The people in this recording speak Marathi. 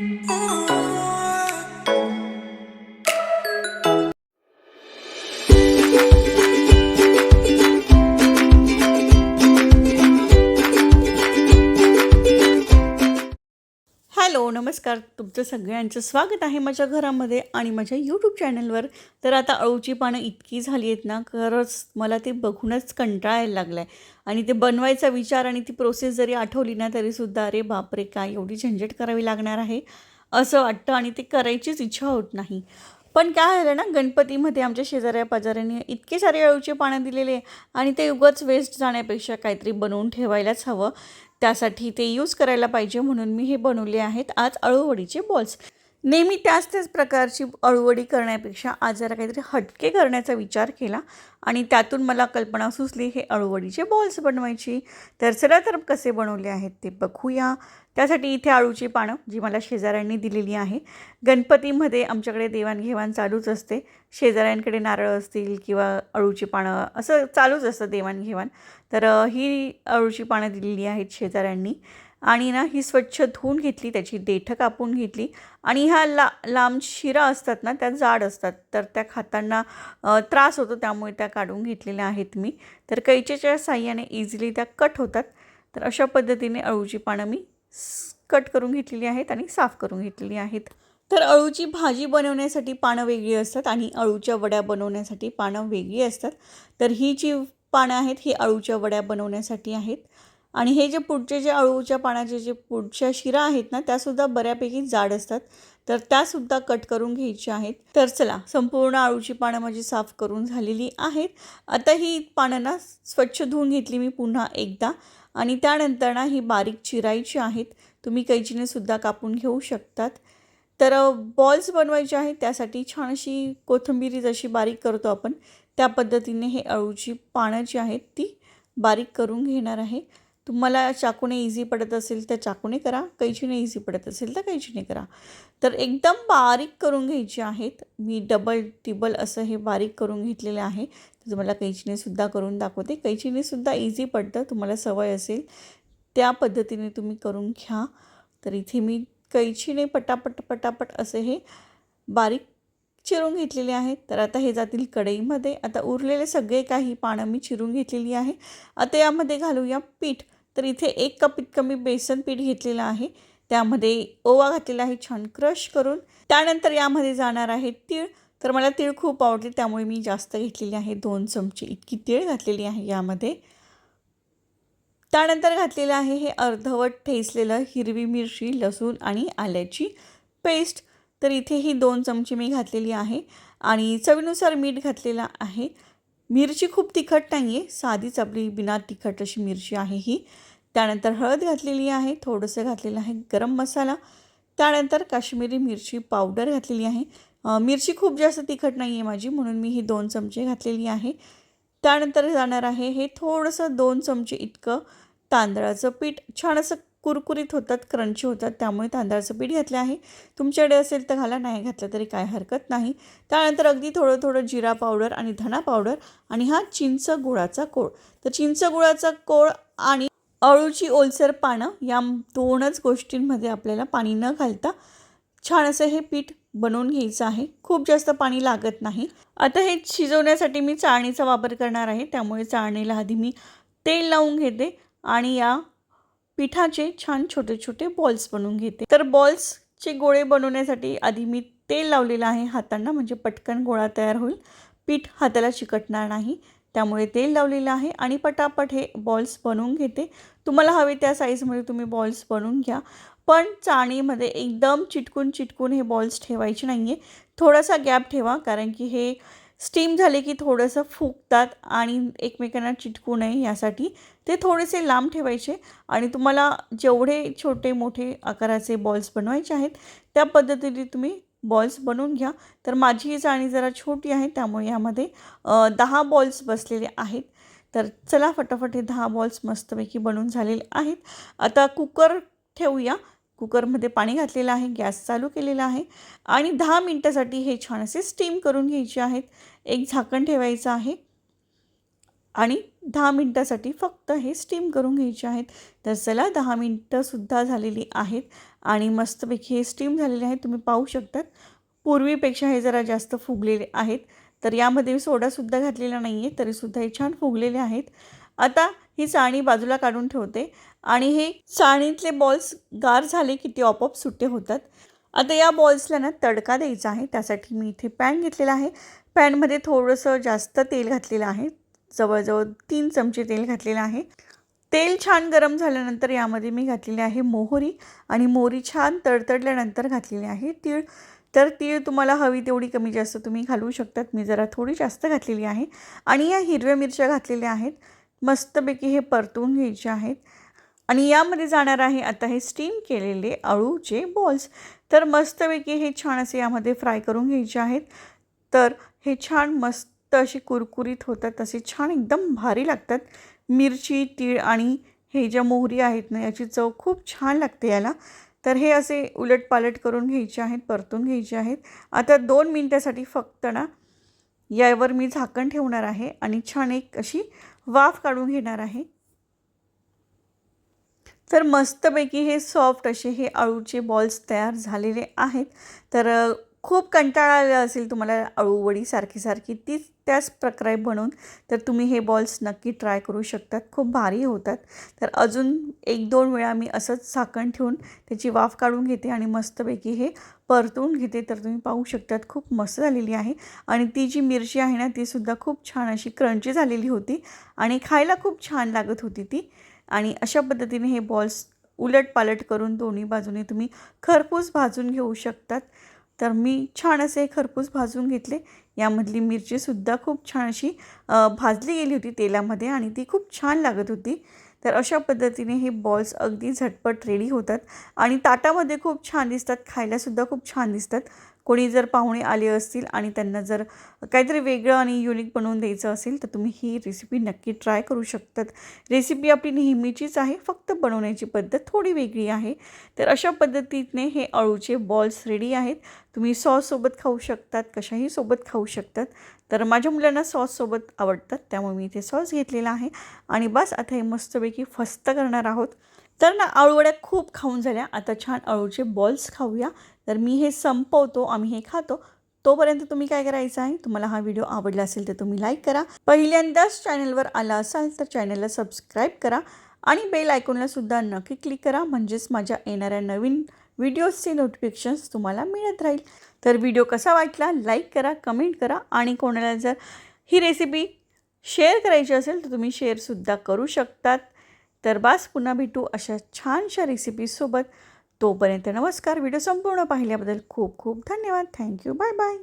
Ooh. हॅलो नमस्कार. तुमचं सगळ्यांचं स्वागत आहे माझ्या घरामध्ये आणि माझ्या यूट्यूब चॅनलवर तर आता अळूची पानं इतकी झाली आहेत ना खरंच मला ते बघूनच कंटाळायला लागलं आहे आणि ते बनवायचा विचार आणि ती प्रोसेस जरी आठवली ना तरीसुद्धा अरे बापरे काय एवढी झंझट करावी लागणार आहे? असं वाटतं आणि ते करायचीच इच्छा होत नाही. पण काय झालं ना गणपतीमध्ये आमच्या शेजाऱ्या पाजाऱ्यांनी इतके सारे अळूचे पानं दिलेले आणि ते उगाच वेस्ट जाण्यापेक्षा काहीतरी बनवून ठेवायलाच हवं. त्यासाठी ते यूज करायला पाहिजे म्हणून मी हे बनवले आहेत आज अळूवडीचे बॉल्स नेहमी त्याच त्याच प्रकारची अळूवडी करण्यापेक्षा आज जरा काहीतरी हटके करण्याचा विचार केला आणि त्यातून मला कल्पना सुचली हे अळूवडीचे बॉल्स बनवायची. तर चला तर कसे बनवले आहेत ते बघूया. त्यासाठी इथे अळूची पानं जी मला शेजाऱ्यांनी दिलेली आहे. गणपतीमध्ये आमच्याकडे देवाणघेवाण चालूच असते. शेजाऱ्यांकडे नारळ असतील किंवा अळूची पानं असं चालूच असतं देवाणघेवाण. तर ही अळूची पानं दिलेली आहेत शेजाऱ्यांनी. आणि ना ही स्वच्छ धुवून घेतली त्याची देठं कापून घेतली आणि ह्या ला लांब शिरा असतात ना त्या जाड असतात. तर त्या खाताना त्रास होतो त्यामुळे त्या काढून घेतलेल्या आहेत मी. तर कैचेच्या साह्याने इझिली त्या कट होतात. तर अशा पद्धतीने अळूची पानं मी कट करून घेतलेली आहेत आणि साफ करून घेतलेली आहेत. तर अळूची भाजी बनवण्यासाठी पानं वेगळी असतात आणि अळूच्या वड्या बनवण्यासाठी पानं वेगळी असतात. तर ही जी पानं आहेत ही अळूच्या वड्या बनवण्यासाठी आहेत. आणि हे जे पुढचे जे अळूच्या पाण्याचे जे पुढच्या शिरा आहेत ना त्यासुद्धा बऱ्यापैकी जाड असतात. तर त्यासुद्धा कट करून घ्यायच्या आहेत. तर चला संपूर्ण अळूची पानं माझी साफ करून झालेली आहेत. आता ही पानं ना स्वच्छ धुवून घेतली मी पुन्हा एकदा. आणि त्यानंतर ना ही बारीक चिरायची आहेत. तुम्ही कैचीने सुद्धा कापून घेऊ शकतात. तर बॉल्स बनवायचे आहेत. त्यासाठी छान अशी कोथिंबीरी जशी बारीक करतो आपण त्या पद्धतीने हे अळूची पानं जी आहेत ती बारीक करून घेणार आहे. तुम्हाला चाकूने इझी पडत असेल तर चाकूने करा कैचीने इझी पडत असेल तर कैचीने करा. तर एकदम बारीक करून घ्यायचे आहेत. मी डबल टिबल असं हे बारीक करून घेतलेलं आहे. तर तुम्हाला कैचीने सुद्धा करून दाखवते. कैचीने सुद्धा इझी पडतं. तुम्हाला सवय असेल त्या पद्धतीने तुम्ही करून घ्या. तर इथे मी कैचीने पटापट पटापट असे हे बारीक चिरून घेतलेले आहेत. तर आता हे जातील कढईमध्ये. आता उरलेले सगळे काही पानं मी चिरून घेतलेली आहे. आता यामध्ये घालूया पीठ. तर इथे एक कप कमी बेसन पीठ घेतलेलं आहे. त्यामध्ये ओवा घातलेला आहे छान क्रश करून. त्यानंतर यामध्ये जाणार आहे तीळ. तर मला तीळ खूप आवडते त्यामुळे मी जास्त घेतलेली आहे. दोन चमचे इतकी तीळ घातलेली आहे यामध्ये. त्यानंतर घातलेलं आहे हे अर्धवट ठेचलेलं हिरवी मिरची लसूण आणि आल्याची पेस्ट. तर इथे ही दोन चमचे मी घातलेली आहे. आणि चवीनुसार मीठ घातलेलं आहे. मिरची खूप तिखट नाही आहे साधीच आपली बिना तिखट अशी मिरची आहे ही. त्यानंतर हळद घातलेली आहे. थोडंसं घातलेलं आहे गरम मसाला. त्यानंतर काश्मीरी मिरची पावडर घातलेली आहे. मिरची खूप जास्त तिखट नाही आहे माझी म्हणून मी ही दोन चमचे घातलेली आहे. त्यानंतर जाणार आहे हे थोडंसं दोन चमचे इतकं तांदळाचं पीठ. छान असं कुरकुरीत होतात क्रंची होतात त्यामुळे तांदळाचं पीठ घातलं आहे. तुमच्याकडे असेल तर घाला नाही घातलं तरी काय हरकत नाही. त्यानंतर अगदी थोडं थोडं जिरा पावडर आणि धना पावडर आणि हा चिंच गुळाचा कोळ. तर चिंच गुळाचा कोळ आणि अळूची ओलसर पानं या दोनच गोष्टींमध्ये आपल्याला पाणी न घालता छान असं हे पीठ बनवून घ्यायचं आहे. खूप जास्त पाणी लागत नाही. आता हे शिजवण्यासाठी मी चाळणीचा वापर करणार आहे. त्यामुळे चाळणीला आधी मी तेल लावून घेते आणि या पिठाचे छान छोटे छोटे बॉल्स बनवून घेते. तर बॉल्सचे गोळे बनवण्यासाठी आधी मी तेल लावलेलं आहे हातांना म्हणजे पटकन गोळा तयार होईल. पीठ हाताला चिकटणार नाही त्यामुळे तेल लावलेलं आहे आणि पटापट हे बॉल्स बनवून घेते. तुम्हाला हवे त्या साईजमध्ये तुम्ही बॉल्स बनवून घ्या. पण चाळणीमध्ये एकदम चिटकून चिटकून हे बॉल्स ठेवायचे नाही आहे थोडासा गॅप ठेवा कारण की हे स्टीम झाले की थोडंसं फुगतात आणि एकमेकांना चिटकू नये यासाठी. ते थोडेसे लांब ठेवायचे आणि तुम्हाला जेवढे छोटे मोठे आकाराचे बॉल्स बनवायचे आहेत त्या पद्धतीने तुम्ही बॉल्स बनवून घ्या. तर माझी ही चाळणी जरा छोटी आहे त्यामुळे यामध्ये दहा बॉल्स बसलेले आहेत. तर चला फटाफट हे दहा बॉल्स मस्तपैकी बनवून झालेले आहेत. आता कुकर ठेवूया. कुकरमध्ये पाणी घातलेलं आहे गॅस चालू केलेला आहे आणि दहा मिनटासाठी हे छान असे स्टीम करून घ्यायचे आहेत. एक झाकण ठेवायचं आहे आणि दहा मिनटासाठी फक्त हे स्टीम करून घ्यायचे आहेत. तर चला दहा मिनटंसुद्धा झालेली आहेत आणि मस्तपैकी हे स्टीम झालेले आहेत. तुम्ही पाहू शकतात पूर्वीपेक्षा हे जरा जास्त फुगलेले आहेत. तर यामध्ये सोडासुद्धा घातलेला नाही आहे तरीसुद्धा हे छान फुगलेले आहेत. आता ही चाळणी बाजूला काढून ठेवते. आणि हे चाळणीतले बॉल्स गार झाले की ते आपोआप सुट्टे होतात. आता या बॉल्सला ना तडका द्यायचा आहे. त्यासाठी मी इथे पॅन घेतलेला आहे. पॅनमध्ये थोडंसं जास्त तेल घातलेलं आहे. जवळजवळ तीन चमचे तेल घातलेलं आहे. तेल छान गरम झाल्यानंतर यामध्ये मी घातलेली आहे मोहरी आणि मोहरी छान तडतडल्यानंतर घातलेली आहे तीळ. तर तीळ तुम्हाला हवी तेवढी कमी जास्त तुम्ही घालवू शकतात. मी जरा थोडी जास्त घातलेली आहे. आणि या हिरव्या मिरच्या घातलेल्या आहेत. मस्तपैकी हे परतून घ्यायचे आहेत. आणि यामध्ये जाणार आहे आता हे स्टीम केलेले अळूचे बॉल्स तर मस्तपैकी हे छान असे यामध्ये फ्राय करून घ्यायचे आहेत. तर हे छान मस्त असे कुरकुरीत होतात असे छान एकदम भारी लागतात. मिरची तीळ आणि हे ज्या मोहरी आहेत ना याची चव खूप छान लागते याला. तर हे असे उलटपालट करून घ्यायचे आहेत परतून घ्यायचे आहेत. आता दोन मिनटासाठी फक्त ना यावर मी झाकण ठेवणार आहे आणि छान एक अशी वाफ काढून घेणार आहे. तर मस्तपैकी हे सॉफ्ट असे हे अळूचे बॉल्स तयार झालेले आहेत. तर खूप कंटाळा आला असेल तुम्हाला अळूवडी सारखी सारखी तीच त्याच प्रकारे बनवून तर तुम्ही हे बॉल्स नक्की ट्राय करू शकतात. खूप भारी होतात. तर अजून एक दोन वेळा मी असंच झाकण ठेवून त्याची वाफ काढून घेते आणि मस्तपैकी हे परतून घेते. तर तुम्ही पाहू शकतात खूप मस्त झालेली आहे. आणि ती जी मिरची आहे ना तीसुद्धा खूप छान अशी क्रंची झालेली होती आणि खायला खूप छान लागत होती ती. आणि अशा पद्धतीने हे बॉल्स उलट पालट करून दोन्ही बाजूने तुम्ही खरपूस भाजून घेऊ शकतात. तर मी छान असे खरपूस भाजून घेतले. यामधली मिरचीसुद्धा खूप छान अशी भाजली गेली होती तेलामध्ये आणि ती खूप छान लागत होती. तर अशा पद्धतीने हे बॉल्स अगदी झटपट रेडी होतात आणि ताटामध्ये खूप छान दिसतात खायलासुद्धा खूप छान दिसतात. कोणी जर पाहुणे आले असतील आणि त्यांना जर काहीतरी वेगळं आणि युनिक बनवून द्यायचं असेल तर तुम्ही ही रेसिपी नक्की ट्राय करू शकतात. रेसिपी आपली नेहमीचीच आहे फक्त बनवण्याची पद्धत थोडी वेगळी आहे. तर अशा पद्धतीने हे अळूचे बॉल्स रेडी आहेत. तुम्ही सॉससोबत खाऊ शकतात कशाही सोबत खाऊ शकतात. तर माझ्या मुलांना सॉससोबत आवडतात त्यामुळे मी इथे सॉस घेतलेला आहे. आणि बस आता हे मस्तपैकी फस्त करणार आहोत. तर ना अळूवड्या खूप खाऊन झाल्या. आता छान अळूचे बॉल्स खाऊया. तर मी हे संपवतो आम्ही हे खातो. तोपर्यंत तुम्ही काय करायचं आहे? तुम्हाला हा व्हिडिओ आवडला असेल तर तुम्ही लाईक करा. पहिल्यांदाच चॅनलवर आला असाल तर चॅनलला सबस्क्राईब करा आणि बेल आयकॉनला सुद्धा नक्की क्लिक करा. म्हणजेच माझ्या येणाऱ्या नवीन व्हिडिओजचे नोटिफिकेशन्स तुम्हाला मिळत राहील. तर व्हिडिओ कसा वाटला? लाईक करा कमेंट करा आणि कोणाला जर ही रेसिपी शेअर करायची असेल तर तुम्ही शेअरसुद्धा करू शकतात. तर बास पुन्हा भेटू अशा छानशा रेसिपीसोबत तोपर्यंत नमस्कार. व्हिडिओ संपूर्ण पाहिल्याबद्दल खूप खूप धन्यवाद. Thank you. Bye bye.